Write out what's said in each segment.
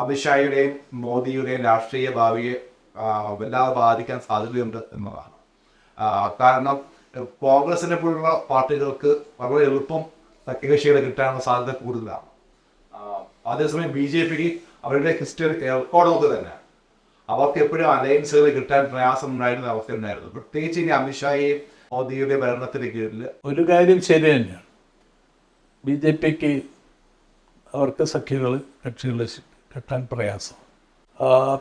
അമിത്ഷായുടെയും മോദിയുടെയും രാഷ്ട്രീയ ഭാവിയെ വല്ലാതെ ബാധിക്കാൻ സാധ്യതയുണ്ട് എന്നതാണ്. കാരണം കോൺഗ്രസിനെ പോലുള്ള പാർട്ടികൾക്ക് വളരെ എളുപ്പം സഖ്യകക്ഷികളെ കിട്ടാനുള്ള സാധ്യത കൂടുതലാണ്. അതേസമയം ബി ജെ പിക്ക് അവരുടെ ഹിസ്റ്ററി റെക്കോർഡ് നോക്കുക തന്നെ. അവർക്ക് എപ്പോഴും അലയൻസുകൾ കിട്ടാൻ പ്രയാസം ഉണ്ടായിരുന്ന അവസ്ഥ ഉണ്ടായിരുന്നു പ്രത്യേകിച്ച് ഇനി അമിത്ഷായെയും മോദിയുടെ ഭരണത്തിന് കീഴിൽ ഒരു കാര്യം ശരി തന്നെയാണ്. ബി ജെ പിക്ക് അവർക്ക് സഖ്യകൾ കക്ഷികൾ കിട്ടാൻ പ്രയാസം.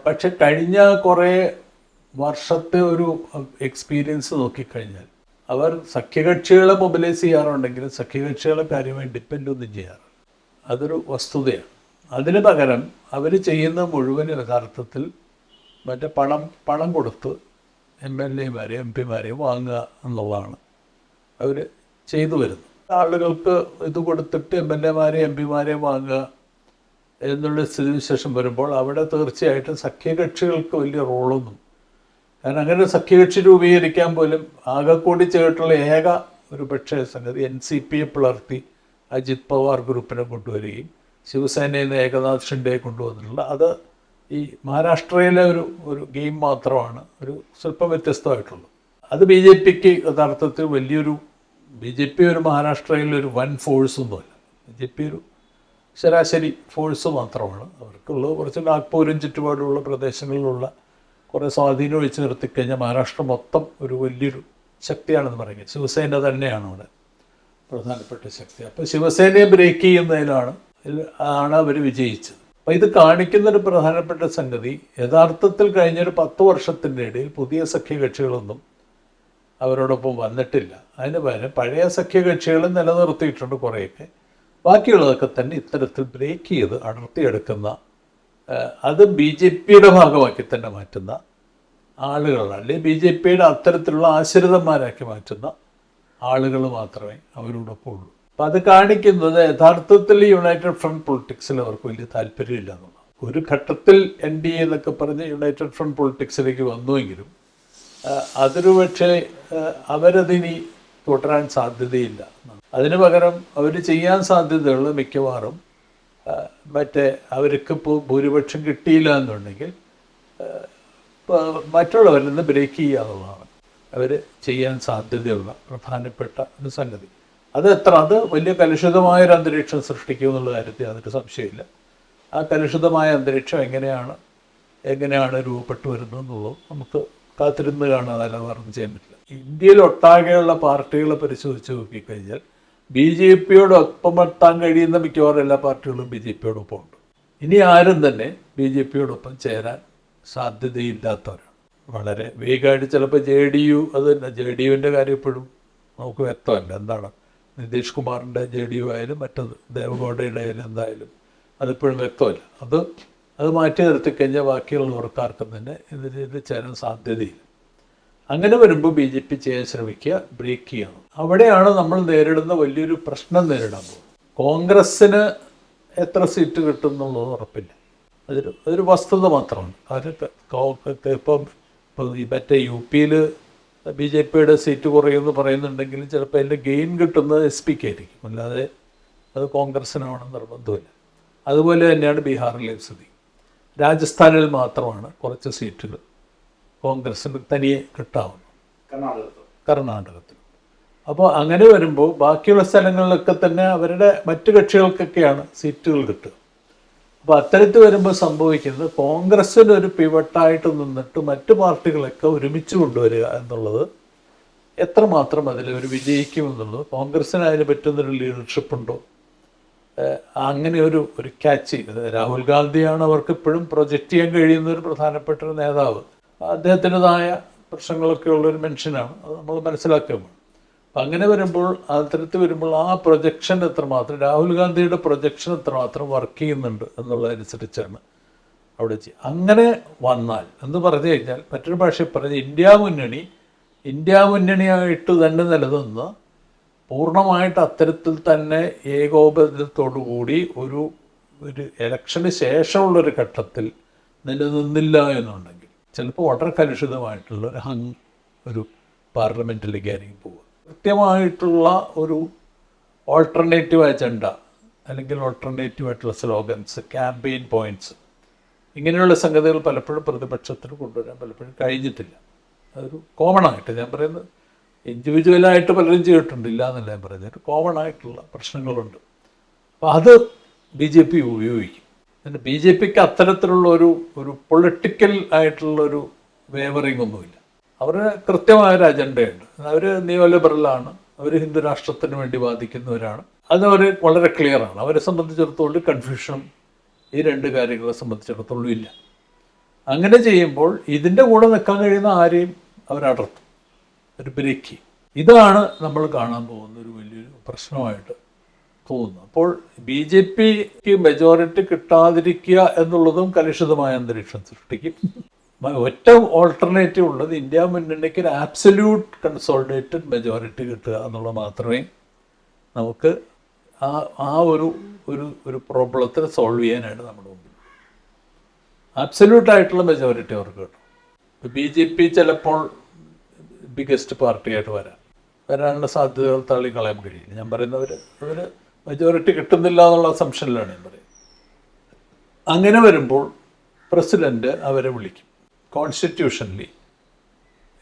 പക്ഷെ കഴിഞ്ഞ കുറേ വർഷത്തെ ഒരു എക്സ്പീരിയൻസ് നോക്കിക്കഴിഞ്ഞാൽ അവർ സഖ്യകക്ഷികളെ മൊബിലൈസ് ചെയ്യാറുണ്ടെങ്കിലും സഖ്യകക്ഷികളെ കാര്യമായി ഡിപ്പെൻഡ് ഒന്നും ചെയ്യാറ് അതൊരു വസ്തുതയാണ്. അതിന് പകരം അവർ ചെയ്യുന്ന മുഴുവൻ യഥാർത്ഥത്തിൽ മറ്റേ പണം പണം കൊടുത്ത് എം എൽ എമാരെ എം പിമാരെ വാങ്ങുക എന്നുള്ളതാണ് അവർ ചെയ്തു വരുന്നത്. ആളുകൾക്ക് ഇത് കൊടുത്തിട്ട് എം എൽ എമാരെ എം പിമാരെ വാങ്ങുക എന്നുള്ള സ്ഥിതിവിശേഷം വരുമ്പോൾ അവിടെ തീർച്ചയായിട്ടും സഖ്യകക്ഷികൾക്ക് വലിയ റോളൊന്നും. കാരണം അങ്ങനെ സഖ്യകക്ഷി രൂപീകരിക്കാൻ പോലും ആകെ കൂടി ചേട്ടുള്ള ഏക ഒരു പക്ഷേ സംഗതി എൻ സി പിയെ പിളർത്തി അജിത് പവാർ ഗ്രൂപ്പിനെ കൊണ്ടുവരികയും ശിവസേനയിൽ നിന്ന് ഏകനാഥ് ഷിൻഡയെ കൊണ്ടുവന്നിട്ടുള്ള അത് ഈ മഹാരാഷ്ട്രയിലെ ഒരു ഒരു ഗെയിം മാത്രമാണ് ഒരു സ്വല്പം വ്യത്യസ്തമായിട്ടുള്ളത്. അത് ബി ജെ പിക്ക് യഥാർത്ഥത്തിൽ വലിയൊരു ബി ജെ പി ഒരു മഹാരാഷ്ട്രയിൽ ഒരു വൻ ഫോഴ്സ് ഒന്നുമല്ല ബി ജെ പി ഒരു ശരാശരി ഫോഴ്സ് മാത്രമാണ്. അവർക്കുള്ളത് കുറച്ച് നാഗ്പൂരും ചുറ്റുപാടുമുള്ള പ്രദേശങ്ങളിലുള്ള കുറേ സ്വാധീനം ഒഴിച്ച് നിർത്തിക്കഴിഞ്ഞാൽ മഹാരാഷ്ട്ര മൊത്തം ഒരു വലിയൊരു ശക്തിയാണെന്ന് പറയുന്നത് ശിവസേന തന്നെയാണ് അവിടെ പ്രധാനപ്പെട്ട ശക്തി. അപ്പോൾ ശിവസേനയെ ബ്രേക്ക് ചെയ്യുന്നതിലാണ് ആണ് അവർ വിജയിച്ചത്. അപ്പോൾ ഇത് കാണിക്കുന്നൊരു പ്രധാനപ്പെട്ട സംഗതി യഥാർത്ഥത്തിൽ കഴിഞ്ഞൊരു പത്ത് വർഷത്തിന്റെ ഇടയിൽ പുതിയ സഖ്യകക്ഷികളൊന്നും അവരോടൊപ്പം വന്നിട്ടില്ല. അതിന് പകരം പഴയ സഖ്യകക്ഷികൾ നിലനിർത്തിയിട്ടുണ്ട് കുറേയൊക്കെ. ബാക്കിയുള്ളതൊക്കെ തന്നെ ഇത്തരത്തിൽ ബ്രേക്ക് ചെയ്ത് അടർത്തിയെടുക്കുന്ന അത് ബി ജെ പിയുടെ ഭാഗമാക്കി തന്നെ മാറ്റുന്ന ആളുകളാണ് അല്ലെങ്കിൽ ബി ജെ പിയുടെ അത്തരത്തിലുള്ള ആശ്രിതന്മാരാക്കി മാറ്റുന്ന ആളുകൾ മാത്രമേ അവരോടൊപ്പം ഉള്ളൂ അപ്പം അത് കാണിക്കുന്നത് യഥാർത്ഥത്തിൽ യുണൈറ്റഡ് ഫ്രണ്ട് പൊളിറ്റിക്സിൽ അവർക്ക് വലിയ താല്പര്യമില്ല എന്നുള്ളതാണ് ഒരു ഘട്ടത്തിൽ എൻ ഡി എ എന്നൊക്കെ പറഞ്ഞ് യുണൈറ്റഡ് ഫ്രണ്ട് പൊളിറ്റിക്സിലേക്ക് വന്നുവെങ്കിലും അതൊരു പക്ഷേ അവരതിനി തുടരാൻ സാധ്യതയില്ല എന്നാണ്. അതിന് പകരം അവർ ചെയ്യാൻ സാധ്യതയുള്ള മിക്കവാറും മറ്റേ അവർക്ക് ഇപ്പോൾ ഭൂരിപക്ഷം കിട്ടിയില്ല എന്നുണ്ടെങ്കിൽ മറ്റുള്ളവരിൽ നിന്ന് ബ്രേക്ക് ചെയ്യാവുന്നതാണ് അവർ ചെയ്യാൻ സാധ്യതയുള്ള പ്രധാനപ്പെട്ട ഒരു സംഗതി. അത് എത്ര? അത് വലിയ കലുഷിതമായ ഒരു അന്തരീക്ഷം സൃഷ്ടിക്കും എന്നുള്ള കാര്യത്തിൽ യാതൊരു സംശയമില്ല ആ കലുഷിതമായ അന്തരീക്ഷം എങ്ങനെയാണ് എങ്ങനെയാണ് രൂപപ്പെട്ടു വരുന്നതെന്നുള്ളത് നമുക്ക് കാത്തിരുന്ന് കാണാതെ പറഞ്ഞ് ചെയ്യാൻ പറ്റില്ല. ഇന്ത്യയിലൊട്ടാകെയുള്ള പാർട്ടികളെ പരിശോധിച്ച് നോക്കിക്കഴിഞ്ഞാൽ ബി ജെ പിയോടൊപ്പം എത്താൻ കഴിയുന്ന മിക്കവാറും എല്ലാ പാർട്ടികളും ബി ജെ പിയോടൊപ്പം ഉണ്ട് ഇനി ആരും തന്നെ ബി ജെ പിയോടൊപ്പം ചേരാൻ സാധ്യതയില്ലാത്തവരാണ്. വളരെ വേഗമായിട്ട് ചിലപ്പോൾ ജെ ഡി യു അത് തന്നെ ജെ ഡി യുവിന്റെ കാര്യം ഇപ്പോഴും നമുക്ക് വ്യക്തമല്ല. എന്താണ്? നിതീഷ് കുമാറിന്റെ ജെ ഡി യു ആയാലും മറ്റത് ദേവഗൗഡയുടെ ആയാലും എന്തായാലും അതിപ്പോഴും വ്യക്തമല്ല. അത് അത് മാറ്റി നിർത്തിക്കഴിഞ്ഞാൽ ബാക്കിയുള്ളവർക്കാർക്കും തന്നെ ഇതിൽ ചേരാൻ സാധ്യതയില്ല. അങ്ങനെ വരുമ്പോൾ ബി ജെ പി ചെയ്യാൻ ശ്രമിക്കുക ബ്രേക്ക് ചെയ്യണം. അവിടെയാണ് നമ്മൾ നേരിടുന്ന വലിയൊരു പ്രശ്നം നേരിടാൻ പോകുന്നത്. കോൺഗ്രസ്സിന് എത്ര സീറ്റ് കിട്ടും എന്നുള്ളത് ഉറപ്പില്ല. അതൊരു അതൊരു വസ്തുത മാത്രമാണ്. അതൊക്കെ ഇപ്പം ഇപ്പം മറ്റേ യു പിയിൽ ബി ജെ പിയുടെ സീറ്റ് കുറയുമെന്ന് പറയുന്നുണ്ടെങ്കിലും ചിലപ്പോൾ അതിന്റെ ഗെയിൻ കിട്ടുന്നത് എസ് പിക്ക് ആയിരിക്കും അല്ലാതെ അത് കോൺഗ്രസ്സിനാവണം നിർബന്ധമില്ല. അതുപോലെ തന്നെയാണ് ബീഹാറിലെ സ്ഥിതി. രാജസ്ഥാനിൽ മാത്രമാണ് കുറച്ച് സീറ്റുകൾ. കോൺഗ്രസ്സിന് തനിയെ കിട്ടാവുന്നു. കർണാടകത്തിൽ. അപ്പോൾ അങ്ങനെ വരുമ്പോൾ ബാക്കിയുള്ള സ്ഥലങ്ങളിലൊക്കെ തന്നെ അവരുടെ മറ്റു കക്ഷികൾക്കൊക്കെയാണ് സീറ്റുകൾ കിട്ടുക. അപ്പോൾ അത്തരത്തിൽ വരുമ്പോൾ സംഭവിക്കുന്നത് കോൺഗ്രസ്സിന് ഒരു പിവട്ടായിട്ട് നിന്നിട്ട് മറ്റു പാർട്ടികളൊക്കെ ഒരുമിച്ച് കൊണ്ടുവരിക എന്നുള്ളത് എത്രമാത്രം അതിൽ അവർ വിജയിക്കുമെന്നുള്ളത് കോൺഗ്രസ്സിന് അതിന് പറ്റുന്നൊരു ലീഡർഷിപ്പ് ഉണ്ടോ? അങ്ങനെ ഒരു ഒരു ക്യാച്ച് രാഹുൽ ഗാന്ധിയാണ് അവർക്ക് ഇപ്പോഴും പ്രൊജക്റ്റ് ചെയ്യാൻ കഴിയുന്ന ഒരു പ്രധാനപ്പെട്ട ഒരു നേതാവ്. അദ്ദേഹത്തിന്റെതായ പ്രശ്നങ്ങളൊക്കെ ഉള്ളൊരു മനുഷ്യനാണ്. അത് നമ്മൾ മനസ്സിലാക്കുക അപ്പം അങ്ങനെ വരുമ്പോൾ അത്തരത്തിൽ വരുമ്പോൾ ആ പ്രൊജക്ഷൻ എത്രമാത്രം രാഹുൽ ഗാന്ധിയുടെ പ്രൊജക്ഷൻ എത്രമാത്രം വർക്ക് ചെയ്യുന്നുണ്ട് എന്നുള്ളതനുസരിച്ചാണ് അവിടെ ചെയ്യുക അങ്ങനെ വന്നാൽ എന്ന് പറഞ്ഞു കഴിഞ്ഞാൽ മറ്റൊരു ഭാഷയിൽ പറഞ്ഞ ഇന്ത്യ മുന്നണി ഇന്ത്യ മുന്നണിയായിട്ട് തന്നെ നിലനിന്ന് പൂർണമായിട്ട് അത്തരത്തിൽ തന്നെ ഏകോപനത്തോടു കൂടി ഒരു ഒരു ഇലക്ഷന് ശേഷമുള്ളൊരു ഘട്ടത്തിൽ നിലനിന്നില്ല എന്നുണ്ടെങ്കിൽ ചിലപ്പോൾ വളരെ കലുഷിതമായിട്ടുള്ള ഒരു ഹങ് ഒരു പാർലമെന്റിലേക്ക് ആയിരിക്കും പോവുക. കൃത്യമായിട്ടുള്ള ഒരു ഓൾട്ടർനേറ്റീവ് അജണ്ട അല്ലെങ്കിൽ ഓൾട്ടർനേറ്റീവ് ആയിട്ടുള്ള സ്ലോഗൻസ് ക്യാമ്പയിൻ പോയിന്റ്സ് ഇങ്ങനെയുള്ള സംഗതികൾ പലപ്പോഴും പ്രതിപക്ഷത്തിന് കൊണ്ടുവരാൻ പലപ്പോഴും കഴിഞ്ഞിട്ടില്ല. അതൊരു കോമൺ ആയിട്ട് ഞാൻ പറയുന്നത് ഇൻഡിവിജ്വലായിട്ട് പലരും ചെയ്തിട്ടുണ്ട് ഇല്ല എന്നല്ല ഞാൻ പറയുന്നത്. കോമൺ ആയിട്ടുള്ള പ്രശ്നങ്ങളുണ്ട്. അപ്പോൾ അത് ബി ജെ പി ഉപയോഗിക്കും. പിന്നെ ബി ജെ പിക്ക് അത്തരത്തിലുള്ള ഒരു ഒരു പൊളിറ്റിക്കൽ ആയിട്ടുള്ള ഒരു വേവറിങ് ഒന്നുമില്ല. അവർ കൃത്യമായൊരു അജണ്ടയുണ്ട്. അവർ നിയോലിബറലാണ് അവർ ഹിന്ദു രാഷ്ട്രത്തിന് വേണ്ടി വാദിക്കുന്നവരാണ്. അത് അവർ വളരെ ക്ലിയറാണ് അവരെ സംബന്ധിച്ചിടത്തോളം കൺഫ്യൂഷനും ഈ രണ്ട് കാര്യങ്ങളെ സംബന്ധിച്ചിടത്തോളം ഇല്ല. അങ്ങനെ ചെയ്യുമ്പോൾ ഇതിന്റെ കൂടെ നിൽക്കാൻ കഴിയുന്ന ആരെയും അവരടർത്തും ഒരു ബ്രേക്ക് ഇതാണ് നമ്മൾ കാണാൻ പോകുന്ന ഒരു വലിയൊരു പ്രശ്നമായിട്ട് തോന്നുന്നു അപ്പോൾ ബി ജെ പിക്ക് മെജോറിറ്റി കിട്ടാതിരിക്കുക എന്നുള്ളതും കലുഷിതമായ അന്തരീക്ഷം സൃഷ്ടിക്കും. ഒറ്റ ഓൾട്ടർനേറ്റീവ് ഉള്ളത് ഇന്ത്യ മുന്നണിക്ക് ഒരു ആബ്സല്യൂട്ട് കൺസോൾട്ടേറ്റഡ് മെജോറിറ്റി കിട്ടുക എന്നുള്ളത് മാത്രമേ നമുക്ക് ആ ആ ഒരു ഒരു ഒരു പ്രോബ്ലത്തിന് സോൾവ് ചെയ്യാനായിട്ട് നമ്മുടെ മുമ്പിൽ. ആബ്സല്യൂട്ടായിട്ടുള്ള മെജോറിറ്റി അവർക്ക് കിട്ടും. ബി ജെ പി ചിലപ്പോൾ ബിഗസ്റ്റ് പാർട്ടിയായിട്ട് വരാം. വരാനുള്ള സാധ്യതകൾ തള്ളിക്കളയാൻ കഴിയില്ല. ഞാൻ പറയുന്നവർ അവർ മെജോറിറ്റി കിട്ടുന്നില്ല എന്നുള്ള അസംഷനിലാണ് ഞാൻ പറയുന്നത്. അങ്ങനെ വരുമ്പോൾ പ്രസിഡന്റ് അവരെ വിളിക്കും. Constitutionally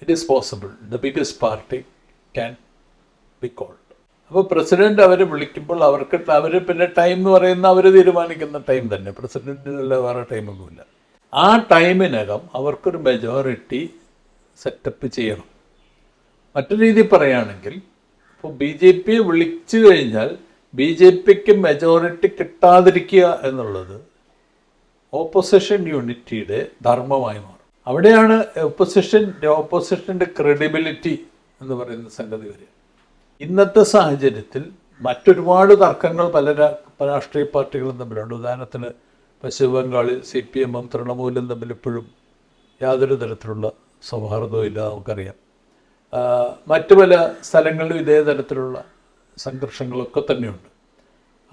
it is possible the biggest party can be called അപ്പോൾ പ്രസിഡന്റ് അവരെ വിളിക്കുമ്പോൾ അവർക്ക് അവർ പിന്നെ ടൈം എന്ന് പറയുന്ന അവർ തീരുമാനിക്കുന്ന ടൈം തന്നെ. പ്രസിഡന്റിനല്ല വേറെ ടൈമൊന്നുമില്ല ആ ടൈമിനകം അവർക്കൊരു മെജോറിറ്റി സെറ്റപ്പ് ചെയ്യണം. മറ്റൊരു രീതി പറയുകയാണെങ്കിൽ ഇപ്പോൾ ബി ജെ പിയെ വിളിച്ചു കഴിഞ്ഞാൽ ബി ജെ പിക്ക് മെജോറിറ്റി കിട്ടാതിരിക്കുക എന്നുള്ളത് ഓപ്പോസിഷൻ യൂണിറ്റിയുടെ ധർമ്മമായി മാറും. അവിടെയാണ് ഓപ്പോസിഷൻ ഓപ്പോസിഷന്റെ ക്രെഡിബിലിറ്റി എന്ന് പറയുന്ന സംഗതി വരിക. ഇന്നത്തെ സാഹചര്യത്തിൽ മറ്റൊരുപാട് തർക്കങ്ങൾ പല രാഷ്ട്രീയ പാർട്ടികളും തമ്മിലുണ്ട്. ഉദാഹരണത്തിന് പശ്ചിമ ബംഗാളിൽ സി പി എമ്മും തൃണമൂലും തമ്മിൽ ഇപ്പോഴും യാതൊരു തരത്തിലുള്ള സൗഹാർദ്ദവും ഇല്ല നമുക്കറിയാം. മറ്റു പല സ്ഥലങ്ങളിലും ഇതേ തരത്തിലുള്ള സംഘർഷങ്ങളൊക്കെ തന്നെയുണ്ട്.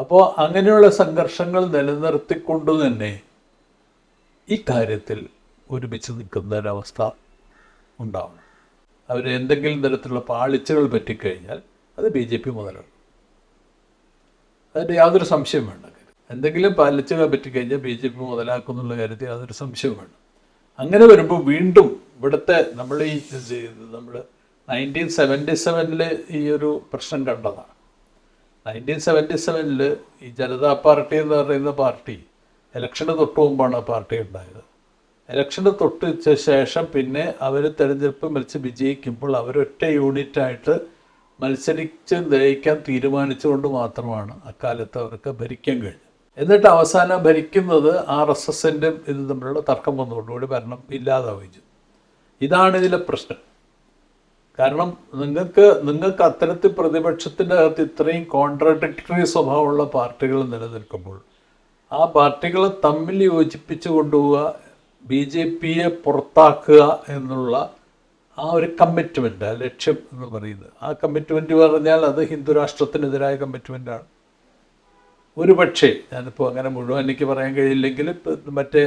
അപ്പോൾ അങ്ങനെയുള്ള സംഘർഷങ്ങൾ നിലനിർത്തിക്കൊണ്ട് തന്നെ ഈ കാര്യത്തിൽ ഒരുമിച്ച് നിൽക്കുന്ന ഒരവസ്ഥ ഉണ്ടാവണം. അവർ എന്തെങ്കിലും തരത്തിലുള്ള പാളിച്ചകൾ പറ്റിക്കഴിഞ്ഞാൽ അത് ബി ജെ പി മുതലാണ്. അതിന്റെ യാതൊരു സംശയം വേണ്ട. എന്തെങ്കിലും പാലിച്ചകൾ പറ്റിക്കഴിഞ്ഞാൽ ബി ജെ പി മുതലാക്കുന്നുള്ള കാര്യത്തിൽ യാതൊരു സംശയം വേണം അങ്ങനെ വരുമ്പോൾ വീണ്ടും ഇവിടുത്തെ നമ്മൾ ഈ നമ്മൾ നയന്റീൻ സെവന്റി സെവനിൽ ഈ ഒരു പ്രശ്നം കണ്ടതാണ്. നയന്റീൻ സെവന്റി സെവനിൽ ഈ ജനതാ പാർട്ടി എന്ന് പറയുന്ന പാർട്ടി ഇലക്ഷന് തൊട്ട് മുമ്പാണ് ആ പാർട്ടി ഉണ്ടായത്. ഇലക്ഷന് തൊട്ട് ശേഷം പിന്നെ അവർ തെരഞ്ഞെടുപ്പ് മത്സരം വിജയിക്കുമ്പോൾ അവരൊറ്റ യൂണിറ്റായിട്ട് മത്സരിച്ച് ജയിക്കാൻ തീരുമാനിച്ചുകൊണ്ട് മാത്രമാണ് അക്കാലത്ത് അവർക്ക് ഭരിക്കാൻ കഴിഞ്ഞത്. എന്നിട്ട് അവസാനം ഭരിക്കുന്നത് ആർ എസ് എസിന്റെ ഇത് തമ്മിലുള്ള തർക്കം വന്നുകൊണ്ടുകൂടി ഭരണം ഇല്ലാതാവുകയും ഇതാണ് ഇതിലെ പ്രശ്നം. കാരണം നിങ്ങൾക്ക് നിങ്ങൾക്ക് അത്തരത്തിൽ പ്രതിപക്ഷത്തിന്റെ അകത്ത് ഇത്രയും കോൺട്രഡിക്ടറി സ്വഭാവമുള്ള പാർട്ടികൾ നിലനിൽക്കുമ്പോൾ ആ പാർട്ടികളെ തമ്മിൽ യോജിപ്പിച്ച് കൊണ്ടുപോവുക ബി ജെ പിയെ പുറത്താക്കുക എന്നുള്ള ആ ഒരു കമ്മിറ്റ്മെന്റ് ആ ലക്ഷ്യം എന്ന് പറയുന്നത്. ആ കമ്മിറ്റ്മെന്റ് പറഞ്ഞാൽ അത് ഹിന്ദു രാഷ്ട്രത്തിനെതിരായ കമ്മിറ്റ്മെന്റാണ് ഒരു പക്ഷേ ഞാനിപ്പോൾ അങ്ങനെ മുഴുവൻ എനിക്ക് പറയാൻ കഴിയില്ലെങ്കിൽ മറ്റേ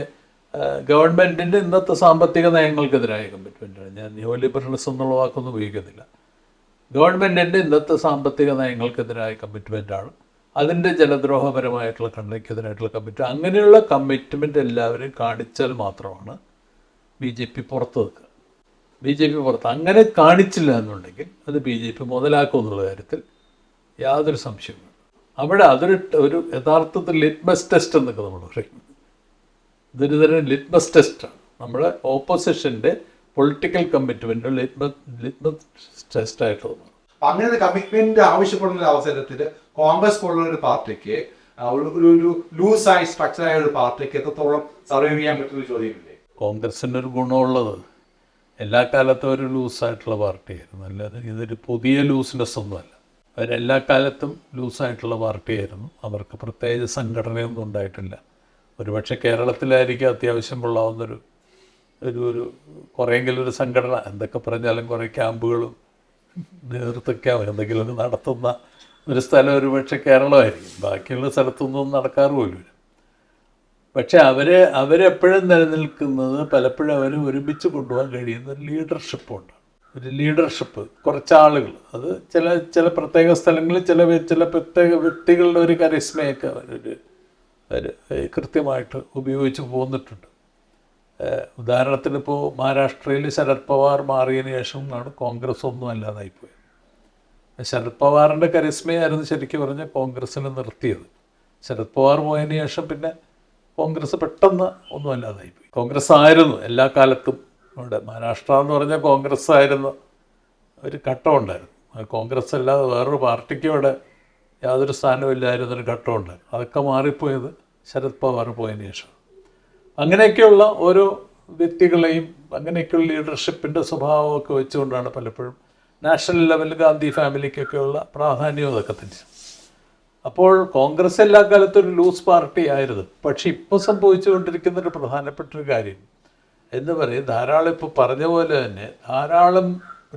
ഗവൺമെന്റിന്റെ ഇന്നത്തെ സാമ്പത്തിക നയങ്ങൾക്കെതിരായ കമ്മിറ്റ്മെന്റാണ് ഞാൻ ന്യൂ ലിബറലിസം എന്നുള്ള വാക്കൊന്നും ഉപയോഗിക്കുന്നില്ല. ഗവൺമെന്റിന്റെ ഇന്നത്തെ സാമ്പത്തിക നയങ്ങൾക്കെതിരായ കമ്മിറ്റ്മെന്റാണ് അതിന്റെ ജനദ്രോഹപരമായിട്ടുള്ള കണ്ണിക്കെതിരായിട്ടുള്ള കമ്മിറ്റ് അങ്ങനെയുള്ള കമ്മിറ്റ്മെന്റ് എല്ലാവരും കാണിച്ചാൽ മാത്രമാണ് ബി ജെ പി പുറത്ത് നിൽക്കുക. ബി ജെ പി പുറത്ത് അങ്ങനെ കാണിച്ചില്ല എന്നുണ്ടെങ്കിൽ അത് ബി ജെ പി മുതലാക്കും എന്നുള്ള കാര്യത്തിൽ യാതൊരു സംശയവും അവിടെ അതൊരു ഒരു യഥാർത്ഥത്തിൽ ലിറ്റ്മസ് ടെസ്റ്റ് എന്നൊക്കെ നമ്മൾ പറയും. ഇതൊരു തരം ലിറ്റ്മസ് ടെസ്റ്റാണ് നമ്മുടെ ഓപ്പോസിഷന്റെ പൊളിറ്റിക്കൽ കമ്മിറ്റ്മെന്റ് ലിറ്റ്മസ് ലിറ്റ്മസ് ടെസ്റ്റായിട്ട് തോന്നുന്നു അപ്പൊ അങ്ങനെ ഒരു കമ്മിറ്റ്മെന്റ് ആവശ്യപ്പെടുന്ന ഒരു അവസരത്തിൽ കോൺഗ്രസ് പോലുള്ള ഒരു പാർട്ടിക്ക് ഒരു ഒരു- ഒരു ലൂസായി സ്ട്രക്ചറായ ഒരു പാർട്ടിക്ക് എത്രത്തോളം സർവൈവ് ചെയ്യാൻ പറ്റുന്ന ഒരു ചോദ്യമില്ലേ കോൺഗ്രസിന് ഒരു ഗുണമുള്ളത് എല്ലാ കാലത്തും ഒരു ലൂസായിട്ടുള്ള പാർട്ടിയായിരുന്നു. അല്ലാതെ ഇതൊരു പുതിയ ലൂസ്നെസ് ഒന്നുമല്ല. അവരെല്ലാ കാലത്തും ലൂസായിട്ടുള്ള പാർട്ടിയായിരുന്നു. അവർക്ക് പ്രത്യേകിച്ച് സംഘടനയൊന്നും ഉണ്ടായിട്ടില്ല. ഒരുപക്ഷെ കേരളത്തിലായിരിക്കും അത്യാവശ്യം കൊള്ളാവുന്നൊരു ഒരു ഒരു കുറേയെങ്കിലും ഒരു സംഘടന. എന്തൊക്കെ പറഞ്ഞാലും കുറേ ക്യാമ്പുകളും നേതൃത്വം എന്തെങ്കിലും നടത്തുന്ന ഒരു സ്ഥലം ഒരുപക്ഷെ കേരളമായിരിക്കും. ബാക്കിയുള്ള സ്ഥലത്തൊന്നും നടക്കാറ് പക്ഷേ അവരെ അവരെപ്പോഴും നിലനിൽക്കുന്നത് പലപ്പോഴും അവർ ഒരുമിച്ച് കൊണ്ടുപോകാൻ കഴിയുന്ന ഒരു ലീഡർഷിപ്പുണ്ട് ഒരു ലീഡർഷിപ്പ് കുറച്ച് ആളുകൾ അത് ചില ചില പ്രത്യേക സ്ഥലങ്ങളിൽ ചില ചില പ്രത്യേക വ്യക്തികളുടെ ഒരു കരിസ്മയൊക്കെ അവർ കൃത്യമായിട്ട് ഉപയോഗിച്ച് പോന്നിട്ടുണ്ട്. ഉദാഹരണത്തിന് ഇപ്പോൾ മഹാരാഷ്ട്രയിൽ ശരത് പവാർ മാറിയതിന് ശേഷം ആണ് കോൺഗ്രസ് ഒന്നും അല്ലാതായിപ്പോയത് ശരത് പവാറിന്റെ കരിസ്മയായിരുന്നു ശരിക്കും പറഞ്ഞാൽ കോൺഗ്രസ്സിനെ നിർത്തിയത്. ശരത് പവാർ പോയതിന് ശേഷം പിന്നെ കോൺഗ്രസ് പെട്ടെന്ന് ഒന്നും അല്ലാതായിപ്പോയി കോൺഗ്രസ് ആയിരുന്നു എല്ലാ കാലത്തും ഇവിടെ മഹാരാഷ്ട്ര എന്ന് പറഞ്ഞാൽ കോൺഗ്രസ് ആയിരുന്നു. ഒരു ഘട്ടം ഉണ്ടായിരുന്നു. അത് കോൺഗ്രസ് അല്ലാതെ വേറൊരു പാർട്ടിക്കും ഇവിടെ യാതൊരു സ്ഥാനവും ഇല്ലായിരുന്നൊരു ഘട്ടമുണ്ട് അതൊക്കെ മാറിപ്പോയത് ശരത് പവാർ പോയതിന് ശേഷം. അങ്ങനെയൊക്കെയുള്ള ഓരോ വ്യക്തികളെയും അങ്ങനെയൊക്കെയുള്ള ലീഡർഷിപ്പിന്റെ സ്വഭാവമൊക്കെ വെച്ചുകൊണ്ടാണ് പലപ്പോഴും നാഷണൽ ലെവലിൽ ഗാന്ധി ഫാമിലിക്കൊക്കെയുള്ള പ്രാധാന്യവും അതൊക്കെ തന്നെ അപ്പോൾ കോൺഗ്രസ് എല്ലാ കാലത്തും ഒരു ലൂസ് പാർട്ടി ആയിരുന്നു. പക്ഷേ ഇപ്പോൾ സംഭവിച്ചുകൊണ്ടിരിക്കുന്ന ഒരു പ്രധാനപ്പെട്ട ഒരു കാര്യം എന്ന് പറയും ധാരാളം ഇപ്പോൾ പറഞ്ഞ പോലെ തന്നെ ധാരാളം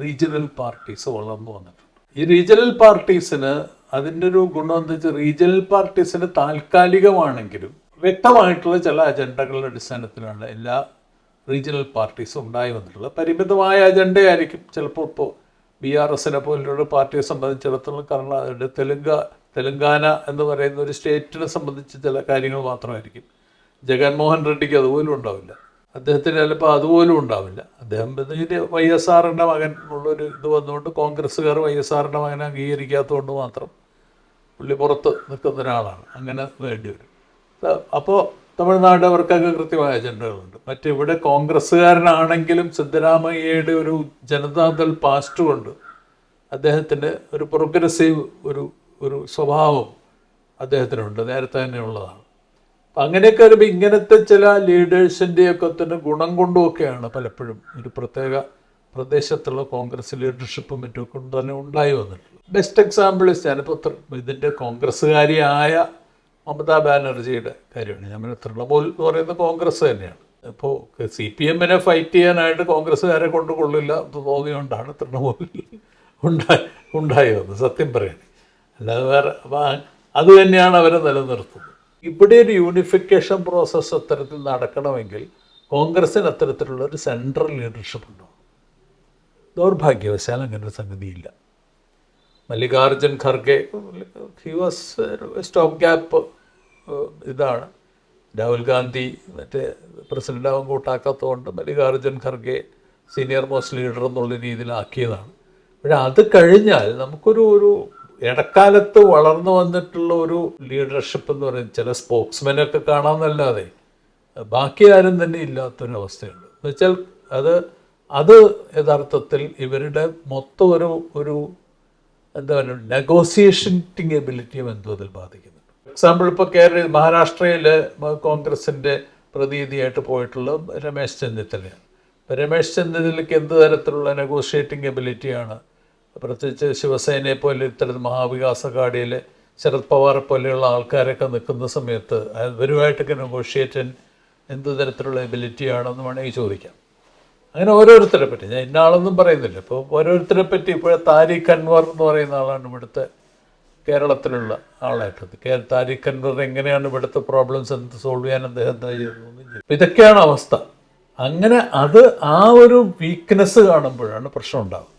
റീജിയണൽ പാർട്ടീസ് വളർന്നു വന്നിട്ടുണ്ട്. ഈ റീജിയണൽ പാർട്ടീസിന് അതിന്റെ ഒരു ഗുണം എന്താ വെച്ചാൽ റീജിയണൽ പാർട്ടീസിന് താൽക്കാലികമാണെങ്കിലും വ്യക്തമായിട്ടുള്ള ചില അജണ്ടകളുടെ അടിസ്ഥാനത്തിലാണ് എല്ലാ റീജിയണൽ പാർട്ടീസും ഉണ്ടായി വന്നിട്ടുള്ളത്. പരിമിതമായ അജണ്ടയായിരിക്കും ചിലപ്പോൾ ഇപ്പോൾ ബി ആർ എസിനെ പോലുള്ള പാർട്ടിയെ സംബന്ധിച്ചിടത്തോളം കർണാടക തെലുങ്ക തെലങ്കാന എന്ന് പറയുന്ന ഒരു സ്റ്റേറ്റിനെ സംബന്ധിച്ച് ചില കാര്യങ്ങൾ മാത്രമായിരിക്കും. ജഗൻമോഹൻ റെഡ്ഡിക്ക് അതുപോലും ഉണ്ടാവില്ല. അദ്ദേഹത്തിന് ചിലപ്പോൾ അതുപോലും ഉണ്ടാവില്ല. അദ്ദേഹം ഇതിന് വൈ എസ് ആറിന്റെ മകൻ ഉള്ളൊരു ഇത് വന്നുകൊണ്ട് കോൺഗ്രസ്സുകാർ വൈ എസ് ആറിന്റെ മകനെ അംഗീകരിക്കാത്തതുകൊണ്ട് മാത്രം പുള്ളി പുറത്ത് നിൽക്കുന്ന ഒരാളാണ്. അങ്ങനെ വേണ്ടി വരും അപ്പോൾ തമിഴ്നാട് അവർക്കൊക്കെ കൃത്യമായ അജണ്ടകളുണ്ട്. മറ്റിവിടെ കോൺഗ്രസ്സുകാരനാണെങ്കിലും സിദ്ധരാമയ്യയുടെ ഒരു ജനതാദൾ പാസ്റ്റ് കൊണ്ട് അദ്ദേഹത്തിന്റെ ഒരു പ്രോഗ്രസീവ് ഒരു ഒരു സ്വഭാവം അദ്ദേഹത്തിനുണ്ട്. നേരത്തെ തന്നെ ഉള്ളതാണ്. അപ്പം അങ്ങനെയൊക്കെ വരുമ്പോൾ ഇങ്ങനത്തെ ചില ലീഡേഴ്സിന്റെയൊക്കെ തന്നെ ഗുണം കൊണ്ടുമൊക്കെയാണ് പലപ്പോഴും ഒരു പ്രത്യേക പ്രദേശത്തുള്ള കോൺഗ്രസ് ലീഡർഷിപ്പും മറ്റും കൊണ്ട് തന്നെ ഉണ്ടായി വന്നിട്ടുള്ളത് ബെസ്റ്റ് എക്സാമ്പിൾ ഞാനിപ്പോൾ ഇതിന്റെ കോൺഗ്രസ്സുകാരിയായ മമതാ ബാനർജിയുടെ കാര്യമാണ്. ഞാൻ തൃണമൂൽ എന്ന് പറയുന്നത് കോൺഗ്രസ് തന്നെയാണ്. ഇപ്പോൾ സി പി എമ്മിനെ ഫൈറ്റ് ചെയ്യാനായിട്ട് കോൺഗ്രസ്സുകാരെ കൊണ്ട് കൊള്ളില്ല എന്ന് തോന്നിയുകൊണ്ടാണ് തൃണമൂലിൽ ഉണ്ടായി ഉണ്ടായി വന്നത്. സത്യം പറയുന്നത് അല്ലാതെ വേറെ അത് തന്നെയാണ് അവരെ നിലനിർത്തുന്നത്. ഇവിടെ ഒരു യൂണിഫിക്കേഷൻ പ്രോസസ്സ് അത്തരത്തിൽ നടക്കണമെങ്കിൽ കോൺഗ്രസ്സിന് അത്തരത്തിലുള്ള ഒരു സെൻട്രൽ ലീഡർഷിപ്പ് ഉണ്ടോ? ദൗർഭാഗ്യവശാൽ അങ്ങനെ ഒരു സംഗതിയില്ല. Mallikarjun Kharge he was stop gap ഇതാണ്. രാഹുൽ ഗാന്ധി മറ്റേ പ്രസിഡന്റാവും ആവാൻ കൂട്ടാക്കാത്തതുകൊണ്ട് Mallikarjun Kharge senior most leader എന്നുള്ള രീതിയിലാക്കിയതാണ്. പക്ഷെ അത് കഴിഞ്ഞാൽ നമുക്കൊരു ഒരു ഇടക്കാലത്ത് വളർന്നു വന്നിട്ടുള്ള ഒരു ലീഡർഷിപ്പ് എന്ന് പറയുന്നത് ചില സ്പോക്സ്മെനൊക്കെ കാണാമെന്നല്ലാതെ ബാക്കി ആരും തന്നെ ഇല്ലാത്തൊരവസ്ഥയുണ്ട്. എന്നുവെച്ചാൽ അത് അത് യഥാർത്ഥത്തിൽ ഇവരുടെ മൊത്തം ഒരു ഒരു എന്താ പറയുക നെഗോസിയേഷന്റിങ് എബിലിറ്റിയും എന്തോ അതിൽ എക്സാമ്പിൾ ഇപ്പോൾ കേരള മഹാരാഷ്ട്രയിൽ കോൺഗ്രസിന്റെ പ്രതിനിധിയായിട്ട് പോയിട്ടുള്ള രമേശ് ചെന്നിത്തലയാണ്. രമേശ് ചെന്നിത്തലയ്ക്ക് എന്ത് തരത്തിലുള്ള നെഗോഷിയേറ്റിംഗ് എബിലിറ്റിയാണ് പ്രത്യേകിച്ച് ശിവസേനയെ പോലെ ഇത്തരം മഹാവികാസ അഘാഡിയിലെ ശരത് പവാറെ പോലെയുള്ള ആൾക്കാരൊക്കെ നിൽക്കുന്ന സമയത്ത് അവരുമായിട്ടൊക്കെ നെഗോഷിയേറ്റൻ എന്ത് തരത്തിലുള്ള എബിലിറ്റിയാണെന്ന് വേണമെങ്കിൽ ചോദിക്കാം. അങ്ങനെ ഓരോരുത്തരെ പറ്റി. ഞാൻ ഇന്നാളൊന്നും പറയുന്നില്ല. ഇപ്പോൾ ഓരോരുത്തരെ പറ്റി ഇപ്പോഴെ താരിഖ് അൻവർ എന്ന് പറയുന്ന ആളാണ് ഇവിടുത്തെ കേരളത്തിലുള്ള ആളായിട്ടത് കേ താരിഖ് അൻവർ എങ്ങനെയാണ് ഇവിടുത്തെ പ്രോബ്ലംസ് എന്ത് സോൾവ് ചെയ്യാൻ അദ്ദേഹം ഇതൊക്കെയാണ് അവസ്ഥ. അങ്ങനെ അത് ആ ഒരു വീക്ക്നെസ് കാണുമ്പോഴാണ് പ്രശ്നം ഉണ്ടാകുന്നത്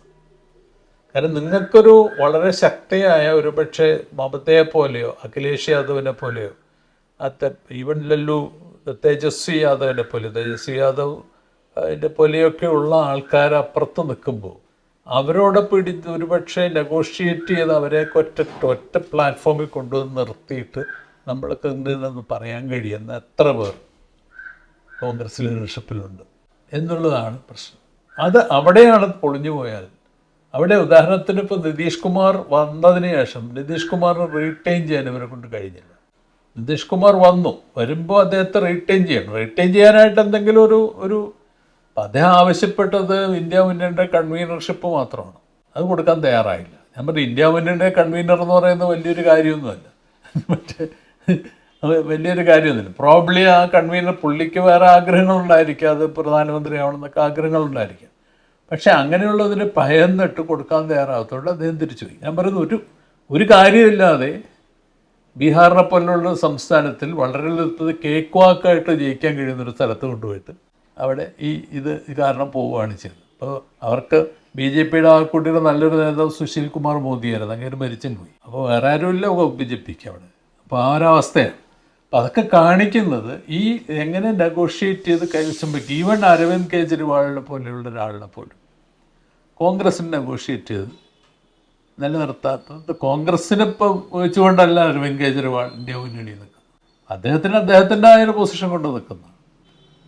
കാരണം നിങ്ങൾക്കൊരു വളരെ ശക്തിയായ ഒരു പക്ഷേ മമതയെ പോലെയോ അഖിലേഷ് യാദവിനെ പോലെയോ അത്ത ഈവൻ ലല്ലു തേജസ്വി യാദവിനെ പോലെ തേജസ്വി യാദവ് അതിന്റെ പോലെയൊക്കെ ഉള്ള ആൾക്കാർ അപ്പുറത്ത് നിൽക്കുമ്പോൾ അവരോട് പിടി ഒരുപക്ഷെ നെഗോഷിയേറ്റ് ചെയ്ത് അവരെ ഒറ്റ ഒറ്റ പ്ലാറ്റ്ഫോമിൽ കൊണ്ടുവന്ന് നിർത്തിയിട്ട് നമ്മൾക്ക് എന്തെന്ന് പറയാൻ കഴിയുന്ന എത്ര പേർ കോൺഗ്രസ് ലീഡർഷിപ്പിലുണ്ട് എന്നുള്ളതാണ് പ്രശ്നം. അത് അവിടെയാണ് പൊളിഞ്ഞു പോയാൽ. അവിടെ ഉദാഹരണത്തിന് ഇപ്പോൾ നിതീഷ് കുമാർ വന്നതിന് ശേഷം നിതീഷ് കുമാർ റീറ്റെയിൻ ചെയ്യാൻ ഇവരെ കൊണ്ട് കഴിഞ്ഞില്ല. നിതീഷ് കുമാർ വന്നു വരുമ്പോൾ അദ്ദേഹത്തെ റീറ്റെയിൻ ചെയ്യണം. റീറ്റെയിൻ ചെയ്യാനായിട്ട് എന്തെങ്കിലും ഒരു ഒരു അപ്പം അദ്ദേഹം ആവശ്യപ്പെട്ടത് ഇന്ത്യ മുന്നണിയുടെ കൺവീനർഷിപ്പ് മാത്രമാണ്. അത് കൊടുക്കാൻ തയ്യാറായില്ല. ഞാൻ പറഞ്ഞു ഇന്ത്യ മുന്നണിയുടെ കൺവീനർ എന്ന് പറയുന്നത് വലിയൊരു കാര്യമൊന്നുമല്ല. മറ്റേ വലിയൊരു കാര്യമൊന്നുമില്ല. പ്രോബ്ലി ആ കൺവീനർ പുള്ളിക്ക് വേറെ ആഗ്രഹങ്ങളുണ്ടായിരിക്കും അത് പ്രധാനമന്ത്രി ആവണമെന്നൊക്കെ ആഗ്രഹങ്ങളുണ്ടായിരിക്കാം പക്ഷേ അങ്ങനെയുള്ളതിന് ഭയന്നിട്ട് കൊടുക്കാൻ തയ്യാറാകത്തോണ്ട് അദ്ദേഹം തിരിച്ചു പോയി. ഞാൻ പറയുന്നത് ഒരു ഒരു കാര്യമില്ലാതെ ബീഹാറിനെ പോലുള്ള സംസ്ഥാനത്തിൽ വളരെ എളുപ്പത്തിൽ കേക്ക് വാക്കായിട്ട് ജയിക്കാൻ കഴിയുന്ന ഒരു സ്ഥലത്ത് കൊണ്ടുപോയിട്ട് അവിടെ ഈ ഇത് കാരണം പോവുകയാണ് ചെയ്തത്. അപ്പോൾ അവർക്ക് ബി ജെ പിയുടെ ആ കുട്ടിയുടെ നല്ലൊരു നേതാവ് സുശീൽ കുമാർ മോദിയായിരുന്നു. അങ്ങനെ മരിച്ചും പോയി. അപ്പോൾ വേറെ ഇല്ല ബി ജെ പിക്ക് അവിടെ. അപ്പോൾ ആ ഒരവസ്ഥയാണ് അപ്പം അതൊക്കെ കാണിക്കുന്നത് ഈ എങ്ങനെ നെഗോഷിയേറ്റ് ചെയ്ത് കൈവശം വയ്ക്കും ഈവൻ അരവിന്ദ് കെജ്രിവാളിനെ പോലെയുള്ള ഒരാളിനെ പോലും കോൺഗ്രസിന് നെഗോഷിയേറ്റ് ചെയ്ത് നിലനിർത്താത്തത് കോൺഗ്രസിനെ ഇപ്പം വെച്ചുകൊണ്ടല്ല അരവിന്ദ് കെജ്രിവാളിന്റെ മുന്നണി നിൽക്കുന്നത്. അദ്ദേഹത്തിന് അദ്ദേഹത്തിന്റെ ആ ഒരു പൊസിഷൻ കൊണ്ട് നിൽക്കുന്നതാണ്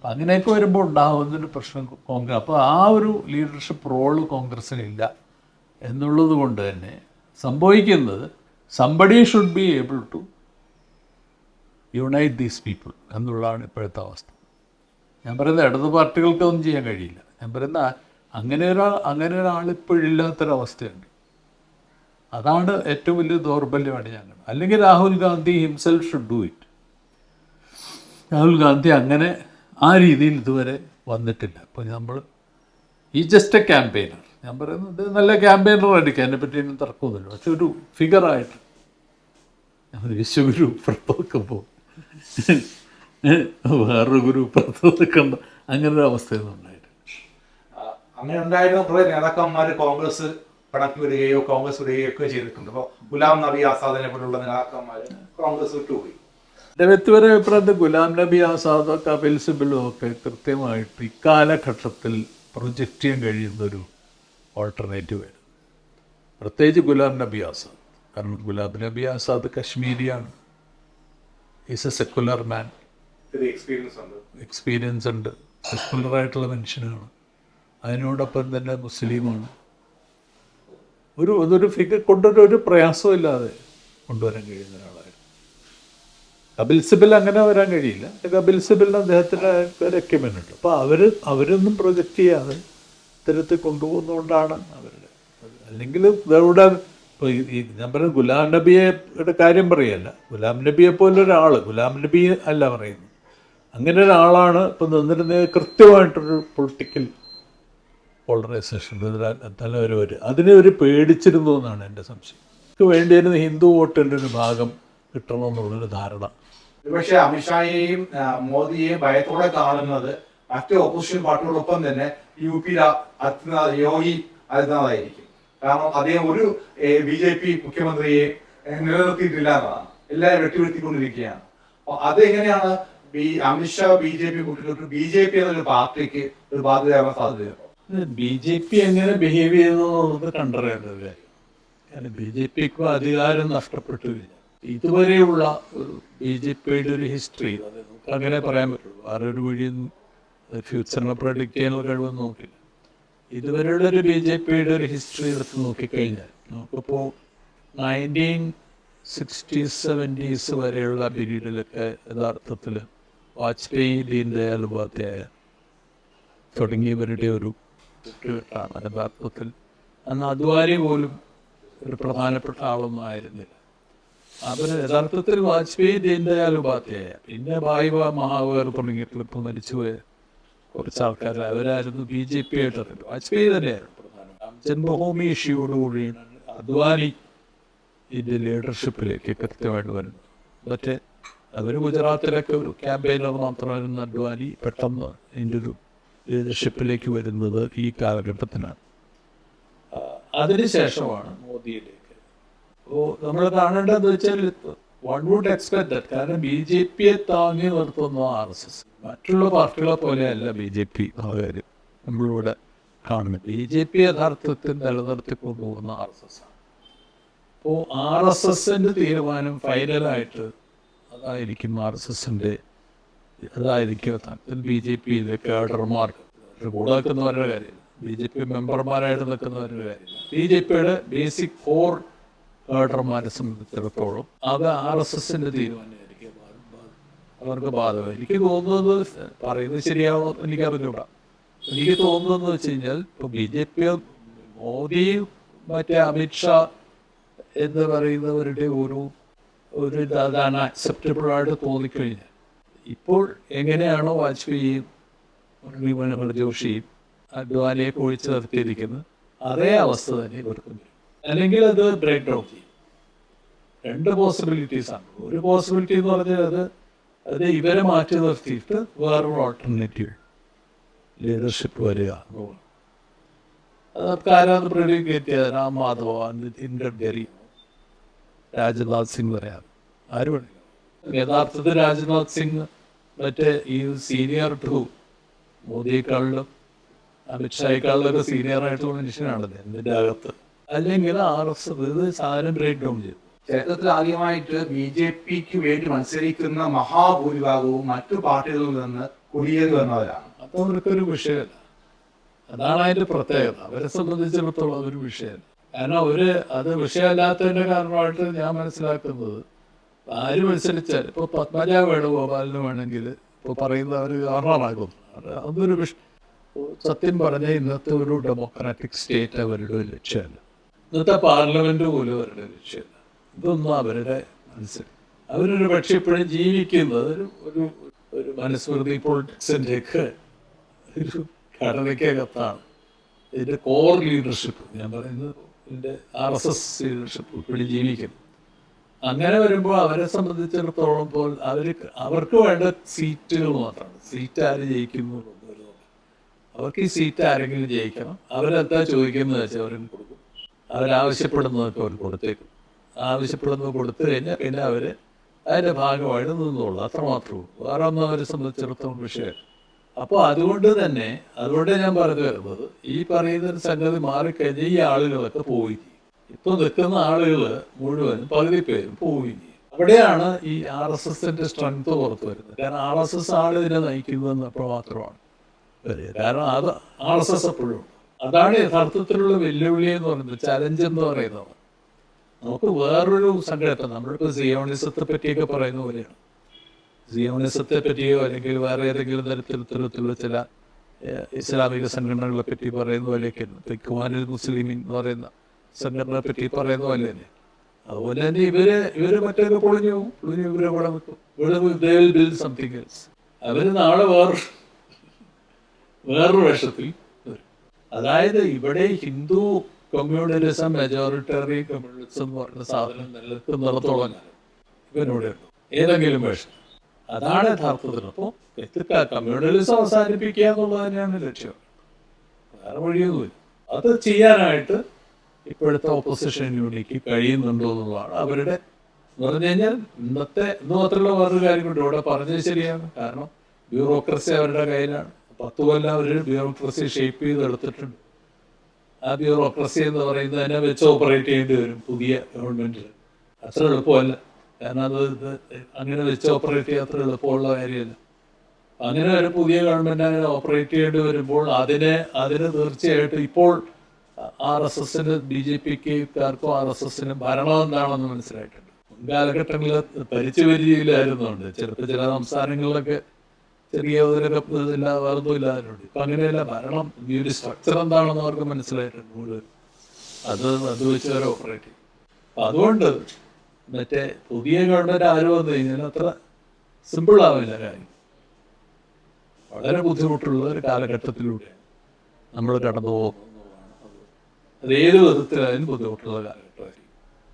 അപ്പം അങ്ങനെയൊക്കെ വരുമ്പോൾ ഉണ്ടാകുന്നൊരു പ്രശ്നം കോൺഗ്രസ് അപ്പോൾ ആ ഒരു ലീഡർഷിപ്പ് റോൾ കോൺഗ്രസ്സിനില്ല എന്നുള്ളത് കൊണ്ട് തന്നെ സംഭവിക്കുന്നത് somebody should be able to unite these people എന്നുള്ളതാണ് ഇപ്പോഴത്തെ അവസ്ഥ. ഞാൻ പറയുന്നത് ഇടത് പാർട്ടികൾക്ക് ഒന്നും ചെയ്യാൻ കഴിയില്ല. ഞാൻ പറയുന്ന അങ്ങനെ ഒരാൾ അങ്ങനെ ഒരാൾ ഇപ്പോഴില്ലാത്തൊരവസ്ഥയുണ്ട് അതാണ് ഏറ്റവും വലിയ ദൗർബല്യമാണ് ഞങ്ങൾ അല്ലെങ്കിൽ Rahul Gandhi himself should do it Rahul Gandhi അങ്ങനെ ആ രീതിയിൽ ഇതുവരെ വന്നിട്ടില്ല. അപ്പോൾ നമ്മൾ ഈ ജസ്റ്റ് എ ക്യാമ്പയിനർ ഞാൻ പറയുന്നത് നല്ല അതിനെ പറ്റി ഒന്നും തർക്കമൊന്നുമില്ല. പക്ഷെ ഒരു ഫിഗറായിട്ട് വിശ്വഗുരു പുറത്തുനിൽക്കുമ്പോൾ വേറൊരു ഗുരു പുറത്തു അങ്ങനെ ഒരു അവസ്ഥയൊന്നും അങ്ങനെ ഉണ്ടായിരുന്ന കുറേ നേതാക്കന്മാർ കോൺഗ്രസ് കണക്ക് വരികയോ കോൺഗ്രസ് വരികയോ ഒക്കെ ചെയ്തിട്ടുണ്ട്. അപ്പോൾ ഗുലാം നബി ആസാദിനെ പോലുള്ള നേതാക്കന്മാർ കോൺഗ്രസ് വിട്ടുപോയി. എന്റെ വ്യക്തിപര അഭിപ്രായത്തിൽ ഗുലാം നബി ആസാദ് കപിൽ സിബിലും ഒക്കെ കൃത്യമായിട്ട് ഇക്കാലഘട്ടത്തിൽ പ്രൊജക്റ്റ് ചെയ്യാൻ കഴിയുന്നൊരു ഓൾട്ടർനേറ്റീവ് ആയിരുന്നു. പ്രത്യേകിച്ച് ഗുലാം നബി ആസാദ്. കാരണം Ghulam Nabi Azad കശ്മീരിയാണ്. Is a secular man experience ഉണ്ട്? സെക്കുലറായിട്ടുള്ള മനുഷ്യനാണ്. അതിനോടൊപ്പം തന്നെ മുസ്ലിമാണ്. ഒരു അതൊരു ഫിഗർ കൊണ്ടൊരു ഒരു പ്രയാസമില്ലാതെ കൊണ്ടുവരാൻ കഴിയുന്ന ഒരാളായിരുന്നു. കപിൽ സിബിൽ അങ്ങനെ വരാൻ കഴിയില്ല. കപിൽ സിബിലിന് അദ്ദേഹത്തിന്റെ ഒരു എക്യുപ്മെന്റ് ഉണ്ട് അപ്പോൾ അവർ അവരൊന്നും പ്രൊജക്റ്റ് ചെയ്യാതെ ഇത്തരത്തിൽ കൊണ്ടുപോകുന്നതുകൊണ്ടാണ് അവരുടെ. അല്ലെങ്കിൽ ഇവിടെ ഇപ്പോൾ ഈ ഞാൻ പറയുന്നത് ഗുലാം നബിയുടെ കാര്യം പറയല്ല. ഗുലാം നബിയെ പോലെ ഒരാൾ ഗുലാം നബി അല്ല പറയുന്നത്. അങ്ങനെ ഒരാളാണ് ഇപ്പം നിന്നിരുന്നത് കൃത്യമായിട്ടൊരു പൊളിറ്റിക്കൽ പോളറൈസേഷൻ തലവരവർ വരും. അതിനെ ഒരു പേടിച്ചിരുന്നു എന്നാണ് എന്റെ സംശയം. വേണ്ടിയിരുന്ന ഹിന്ദു വോട്ടിന്റെ ഒരു ഭാഗം കിട്ടണമെന്നുള്ളൊരു ധാരണ ഒരുപക്ഷെ അമിത്ഷായെയും മോദിയെയും ഭയത്തോടെ കാണുന്നത് മറ്റ് ഓപ്പോസിഷൻ പാർട്ടികളോടൊപ്പം തന്നെ യു പി ആദിത്യനാഥ് യോഗി ആദിത്യനാഥായിരിക്കും കാരണം അദ്ദേഹം ഒരു ബി ജെ പി മുഖ്യമന്ത്രിയെ നിലനിർത്തിയിട്ടില്ല എന്നതാണ്. എല്ലാവരും വെട്ടിവീഴ്ത്തിക്കൊണ്ടിരിക്കുകയാണ് അപ്പൊ അതെങ്ങനെയാണ് B Amit Shah B J P കൂട്ടിയിട്ട് ബി ജെ പി എന്നൊരു പാർട്ടിക്ക് ഒരു ബാധ്യതയാവാൻ സാധ്യതയുണ്ടോ? ബി ജെ പി എങ്ങനെ ബിഹേവ് ചെയ്യുന്നു കണ്ടറിയേണ്ടത് ബി ജെ പിക്കും അധികാരം നഷ്ടപ്പെട്ടു കഴിഞ്ഞു ഇതുവരെയുള്ള ഒരു ബി ഒരു ഹിസ്റ്ററി അങ്ങനെ പറയാൻ പറ്റുള്ളൂ. വേറെ ഒരു വഴിയും ഫ്യൂച്ചറിനെ പ്രൊഡിക്റ്റ് ചെയ്യാനുള്ള കഴിവൊന്നും നോക്കില്ല ഇതുവരെയുള്ള ഒരു ബി ജെ പിയുടെ ഒരു ഹിസ്റ്ററി എടുത്ത് നോക്കിക്കഴിഞ്ഞാൽ നമുക്കിപ്പോൾ നയന്റീൻ സിക്സ്റ്റീസ് സെവന്റീസ് വരെയുള്ള പീരീഡിലൊക്കെ യഥാർത്ഥത്തിൽ വാജ്പേയി ദീൻദയാൽ ഉപാധ്യായ തുടങ്ങിയവരുടെ ഒരു ചുറ്റുവെട്ടാണ് യഥാർത്ഥത്തിൽ അന്ന് അദ്വാരി പോലും ഒരു പ്രധാനപ്പെട്ട ആളൊന്നും ആയിരുന്നില്ല. അവർ യഥാർത്ഥത്തിൽ വാജ്പേയി ദീൻദയാൽ ഉപാധ്യായ. പിന്നെ ഭായിവ മഹാവീർ തുടങ്ങിയിട്ടുള്ള മരിച്ചു മരിച്ചുപോയ കുറച്ച് ആൾക്കാർ അവരായിരുന്നു ബി ജെ പി ആയിട്ട് വാജ്പേയി തന്നെയായിരുന്നു ജന്മഭൂമി ഇഷ്യൂയോടുകൂടിയാണ് അദ്വാനി ഇതിന്റെ ലീഡർഷിപ്പിലേക്ക് കൃത്യമായിട്ട് വരുന്നു. മറ്റേ അവർ ഗുജറാത്തിലൊക്കെ ഒരു ക്യാമ്പയിനർ മാത്രമായിരുന്നു അഡ്വാനി പെട്ടെന്ന് ഇതിന്റെ ഒരു ലീഡർഷിപ്പിലേക്ക് വരുന്നത് ഈ കാലഘട്ടത്തിനാണ്. അതിനുശേഷമാണ് മോദിയിലേക്ക് അപ്പോൾ നമ്മൾ കാണേണ്ടതെന്ന് വെച്ചാൽ വൺ വുഡ് എക്സ്പെക്ട് ദറ്റ് കാരണം ബി ജെ പിയെ താങ്ങി നിർത്തുന്ന ആർ എസ് എസ്. മറ്റുള്ള പാർട്ടികളെ പോലെയല്ല ബി ജെ പി കാര്യം നമ്മളിവിടെ കാണുന്നത്. ബി ജെ പി യഥാർത്ഥത്തിൽ നിലനിർത്തി കൊണ്ടുപോകുന്ന ആർ എസ് എസ് ആണ്. അപ്പോൾ ആർ എസ് എസിന്റെ തീരുമാനം ഫൈനലായിട്ട് അതായിരിക്കും ആർ എസ് എസിന്റെ അതായിരിക്കും ബി ജെ പിയിലെ കേഡർമാർക്ക് നിൽക്കുന്നവരുടെ കാര്യം ബി ജെ പി മെമ്പർമാരായിട്ട് നിൽക്കുന്നവരുടെ കാര്യം ബി ജെ പിയുടെ ബേസിക് കോർ കേഡർമാരെ സംബന്ധിച്ചിടത്തോളം അത് ആർ എസ് എസിന്റെ തീരുമാനമായിരിക്കും. അവർക്ക് ബാധകം എനിക്ക് തോന്നുന്നത് പറയുന്നത് ശരിയാവോ എനിക്ക് അറിഞ്ഞൂടാ എനിക്ക് തോന്നുന്നത് വെച്ച് കഴിഞ്ഞാൽ ഇപ്പൊ ബി ജെ പി മോദിയും മറ്റേ അമിത്ഷാ എന്ന് പറയുന്നവരുടെ ഒരു ഒരു ഇതാണ് അക്സെപ്റ്റബിൾ ആയിട്ട് തോന്നിക്കഴിഞ്ഞാൽ ഇപ്പോൾ എങ്ങനെയാണോ വാജ്പേയിയും മുരളി മനോഹർ ജോഷിയും അദ്വാനിയെ കുഴിച്ച് നിർത്തിയിരിക്കുന്നത് അതേ അവസ്ഥ തന്നെ ഇവർക്കും അല്ലെങ്കിൽ അത് ബ്രേക്ക് ഡൗൺ ചെയ്യും. രണ്ട് പോസിബിലിറ്റീസ് ആണ്. ഒരു പോസിബിലിറ്റി എന്ന് പറഞ്ഞാൽ അത് അത് ഇവരെ മാറ്റി നിർത്തിയിട്ട് വേറൊരു ഓൾട്ടർനേറ്റീവ് ലീഡർഷിപ്പ് വരിക. അതൊക്കെ ആരാണ് പ്രഡിക്കേറ്റ് ചെയ്തത് രാം മാധവ നിതിൻ ഗഡ്കരി രാജ്നാഥ് സിംഗ് പറയാം ആര് യഥാർത്ഥത്തിൽ രാജ്നാഥ് സിംഗ് മറ്റേ ഈ സീനിയർ ടു മോദിയെക്കാളിലും അമിത്ഷായെക്കാളിലൊക്കെ സീനിയർ ആയിട്ടുള്ള മനുഷ്യനാണല്ലേ. എന്തിന്റെ അകത്ത്? അല്ലെങ്കിൽ ആർ എസ് ഇത് സാധനം ബ്രേക്ക് ഡൗൺ ചെയ്തു ചരിത്രത്തിൽ ആദ്യമായിട്ട് ബി ജെ പിക്ക് വേണ്ടി മത്സരിക്കുന്ന മഹാഭൂരിഭാഗവും മറ്റു പാർട്ടികളിൽ നിന്ന് കുടിയേറി വന്നവരാണ്. അപ്പൊ അവർക്കൊരു വിഷയമല്ല അതാണ് അതിന്റെ പ്രത്യേകത. അവരെ സംബന്ധിച്ചിടത്തോളം അതൊരു വിഷയമല്ല കാരണം അവർ അത് വിഷയമല്ലാത്തതിന്റെ കാരണമായിട്ട് ഞാൻ മനസ്സിലാക്കുന്നത് ആര് മത്സരിച്ചാൽ ഇപ്പൊ പത്മജ വേണുഗോപാലിന് വേണമെങ്കിൽ ഇപ്പൊ പറയുന്ന അവർ ഗവർണറാകുന്നു അത് അതൊരു വിഷ സത്യം പറഞ്ഞ ഇന്നത്തെ ഒരു ഡെമോക്രാറ്റിക് സ്റ്റേറ്റ് അവരുടെ ഒരു ലക്ഷ്യമല്ല. ഇന്നത്തെ പാർലമെന്റ് പോലും അവരുടെ ലക്ഷ്യമല്ല ഇതൊന്നും അവരുടെ മനസ്സിൽ. അവരൊരു പക്ഷെ ഇപ്പോഴും ജീവിക്കുന്നത് ഒരു ഒരു മനുസ്മൃതി പൊളിറ്റിക്സിന്റെ ഒക്കെ ഒരു ഘടനയ്ക്കകത്താണ്. ഇതിന്റെ കോർ ലീഡർഷിപ്പ് ഞാൻ പറയുന്നത് ഇതിന്റെ ആർ എസ് എസ് ലീഡർഷിപ്പ് ഇപ്പോഴും ജീവിക്കുന്നു. അങ്ങനെ വരുമ്പോൾ അവരെ സംബന്ധിച്ചിടത്തോളം പോൽ അവർ അവർക്ക് വേണ്ട സീറ്റുകൾ മാത്രമാണ്. സീറ്റ് ആര് ജയിക്കുന്നു അവർക്ക് ഈ സീറ്റ് ആരെങ്കിലും ജയിക്കണം. അവരെന്താ ചോദിക്കുന്നത് വെച്ചാൽ അവരും കൊടുക്കും? അവരാവശ്യപ്പെടുന്നതൊക്കെ അവർ കൊടുത്തേക്കും. ആവശ്യപ്പെടുന്നത് കൊടുത്തു കഴിഞ്ഞാൽ പിന്നെ അവർ അതിന്റെ ഭാഗമായിട്ട് നിന്നുള്ളൂ അത്രമാത്രമേ ഉള്ളൂ. വേറെ ഒന്നും അവരെ സംബന്ധിച്ചിടത്തോളം വിഷയം അപ്പോൾ അതുകൊണ്ട് തന്നെ അതുകൊണ്ട് ഞാൻ പറഞ്ഞു വരുന്നത് ഈ പറയുന്ന ഒരു സംഗതി മാറിക്കഴിഞ്ഞാൽ ഈ ആളുകളൊക്കെ പോയി ഇപ്പൊ നിൽക്കുന്ന ആളുകൾ മുഴുവൻ പകുതി പേരും പോയി അവിടെയാണ് ഈ ആർ എസ് എസിന്റെ സ്ട്രെങ്ത് പുറത്തു വരുന്നത്. കാരണം ആർ എസ് എസ് ആണ് ഇതിനെ നയിക്കുന്നതെന്ന് അപ്പോൾ മാത്രമാണ്. കാരണം അത് ആർ എസ് എസ് എപ്പോഴും. അതാണ് യഥാർത്ഥത്തിലുള്ള വെല്ലുവിളി എന്ന് പറയുന്നത് ചലഞ്ച് എന്ന് പറയുന്നത്. നമുക്ക് വേറൊരു സംഘടന നമ്മളിപ്പോൾ സിയോണിസത്തെ പറ്റിയൊക്കെ പറയുന്ന പോലെയാണ്. സിയോണിസത്തെ പറ്റിയോ അല്ലെങ്കിൽ വേറെ ഏതെങ്കിലും തരത്തിൽ തരത്തിലുള്ള ചില ഇസ്ലാമിക സംഘടനകളെ പറ്റി പറയുന്ന പോലെയൊക്കെ തെക്കുവാനിൽ മുസ്ലിമിൻ എന്ന് പറയുന്ന സംഘടനയെ പറ്റി പറയുന്ന പോലെ തന്നെ. അതുപോലെ തന്നെ ഇവർ ഇവർ മറ്റൊക്കെ പൊളിഞ്ഞു. പൊളിഞ്ഞു ഇവരെ ഇവിടെ ബിൽഡ് സംതിങ് എൽസ്. അവർ നാളെ വേറെ വേറൊരു വേഷത്തിൽ അതായത് ഇവിടെ ഹിന്ദു കമ്മ്യൂണിസം മെജോറിറ്ററി കമ്മ്യൂണിസം പറയുന്ന സാധനം നിലനിൽക്കുന്നിടത്തോളം ഇവനോട് ഏതെങ്കിലും വേഷം. അതാണ് യഥാർത്ഥത്തിൽ. അപ്പോൾ കമ്മ്യൂണലിസം അവസാനിപ്പിക്കുക എന്നുള്ളത് തന്നെയാണ് ലക്ഷ്യം. വേറെ വഴിയൊന്നുമില്ല. അത് ചെയ്യാനായിട്ട് ഇപ്പോഴത്തെ ഓപ്പോസിഷൻ യൂണിക്ക് കഴിയുന്നുണ്ടോ എന്നുള്ളതാണ് അവരുടെ എന്ന് പറഞ്ഞു കഴിഞ്ഞാൽ ഇന്നത്തെ ഇന്ന് മാത്രമുള്ള വേറൊരു കാര്യം കൊണ്ട് ഇവിടെ പറഞ്ഞത് ശരിയാണ്. കാരണം ബ്യൂറോക്രസി അവരുടെ കയ്യിലാണ്. പത്ത് കൊല്ലം അവർ ബ്യൂറോക്രസി ഷേപ്പ് ചെയ്തെടുത്തിട്ടുണ്ട്. ആ ബ്യൂറോക്രസി എന്ന് പറയുന്നത് പറയുന്നതിനെ വെച്ച് ഓപ്പറേറ്റ് ചെയ്യേണ്ടി വരും പുതിയ ഗവൺമെന്റിൽ അത്ര എളുപ്പമല്ല. കാരണം അത് ഇത് അങ്ങനെ വെച്ച് ഓപ്പറേറ്റ് ചെയ്യാൻ അത്ര എളുപ്പമുള്ള കാര്യമല്ല. അങ്ങനെ ഒരു പുതിയ ഗവൺമെന്റ് അങ്ങനെ ഓപ്പറേറ്റ് ചെയ്യേണ്ടി വരുമ്പോൾ അതിനെ അതിന് തീർച്ചയായിട്ടും ഇപ്പോൾ ആർ എസ് എസിന് ബി ജെ പിക്കാർക്കും ആർ എസ് എസിന് ഭരണം എന്താണെന്ന് മനസ്സിലായിട്ടുണ്ട്. മുൻകാലഘട്ടങ്ങളിൽ ഭരിച്ചു വരികയില്ലായിരുന്നുണ്ട് ചിലപ്പോൾ ചില സംസ്ഥാനങ്ങളിലൊക്കെ ചെറിയ ഇതിലൊക്കെ ഇതില്ല വേറൊന്നും ഇല്ലാതെ അങ്ങനെയല്ല ഭരണം ഈ ഒരു സ്ട്രക്ചർ എന്താണെന്ന് അവർക്ക് മനസ്സിലായിട്ടുണ്ട് അത് അത് വെച്ച് അവർ ഓപ്പറേറ്റ് ചെയ്യും. അതുകൊണ്ട് മറ്റേ പുതിയ ഗവൺമെന്റ് ആര് വന്നു കഴിഞ്ഞാൽ അത്ര സിമ്പിൾ ആവില്ല കാര്യം. വളരെ ബുദ്ധിമുട്ടുള്ള ഒരു കാലഘട്ടത്തിലൂടെ നമ്മൾ കടന്നു പോകുന്നതാണ് അത് ഏത് വിധത്തിലായാലും ബുദ്ധിമുട്ടുള്ള കാലം